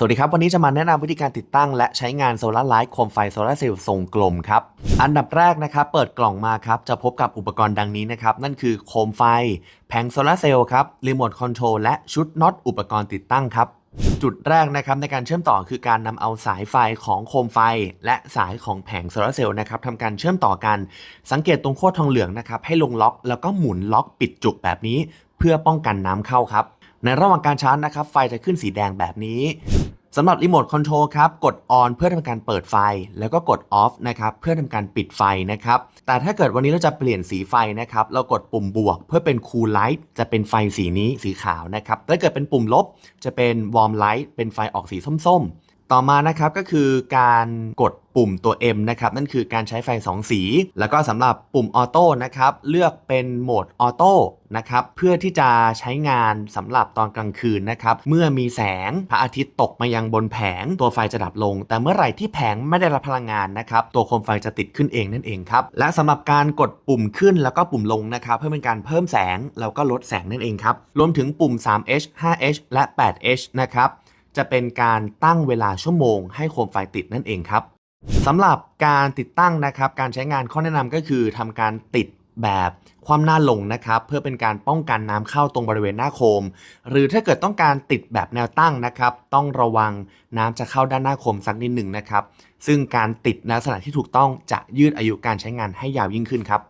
สวัสดีครับ วันนี้จะมาแนะนำวิธีการติดตั้ง และใช้งานโซลาร์ไลท์โคมไฟโซลาร์เซลล์ทรงกลมครับ อันดับแรกนะครับ เปิดกล่องมาครับ จะพบกับอุปกรณ์ดังนี้นะครับ นั่นคือโคมไฟ แผงโซลาร์เซลล์ครับ รีโมทคอนโทรลและชุดน็อตอุปกรณ์ติดตั้งครับ จุดแรกนะครับในการเชื่อมต่อคือการนำเอาสายไฟของโคมไฟ และสายของแผงโซลาร์เซลล์นะครับทำการเชื่อมต่อกัน สังเกตตรงโคตรทองเหลืองนะครับให้ลงล็อกแล้วก็หมุนล็อกปิดจุกแบบนี้ เพื่อป้องกันน้ำเข้าครับในระหว่างการชาร์จนะครับไฟจะขึ้นสีแดงแบบนี้ สำหรับรีโมทคอนโทรลครับกด on เพื่อทำการเปิดไฟ แล้วก็กด off นะครับเพื่อทำการปิดไฟนะครับแต่ถ้าเกิดวันนี้เราจะเปลี่ยนสีไฟนะครับเรากดปุ่มบวก เพื่อเป็น cool light จะเป็นไฟสีนี้สีขาวนะครับถ้าเกิดเป็นปุ่มลบจะเป็น warm light เป็นไฟออกสีส้มๆ ต่อมานะครับก็คือการกดปุ่มตัว M นะครับนั่นคือการใช้ไฟ 2 สี แล้วก็สำหรับปุ่มออโต้นะครับเลือกเป็นโหมดออโต้นะครับเพื่อที่จะใช้งานสำหรับตอนกลางคืนนะครับเมื่อมีแสงพระอาทิตย์ตกมายังบนแผง ตัวไฟจะดับลง แต่เมื่อไหร่ที่แผงไม่ได้รับพลังงานนะครับตัวโคมไฟจะติดขึ้นเองนั่นเองครับและสำหรับการกดปุ่มขึ้นแล้วก็ปุ่มลงนะครับเพื่อเป็นการเพิ่มแสงแล้วก็ลดแสงนั่นเองครับรวมถึงปุ่ม 3H 5H และ 8H นะครับ จะเป็นการตั้งเวลาชั่วโมงให้โคมไฟติดนั่นเองครับสำหรับการติดตั้งนะครับการใช้งานข้อแนะนำก็คือทำการติดแบบความหน้าลงนะครับเพื่อเป็นการป้องกันน้ำเข้าตรงบริเวณหน้าโคม หรือถ้าเกิดต้องการติดแบบแนวตั้งนะครับ ต้องระวังน้ำจะเข้าด้านหน้าโคมสักนิดหนึ่งนะครับ ซึ่งการติดในลักษณะที่ถูกต้องจะยืดอายุการใช้งานให้ยาวยิ่งขึ้นครับ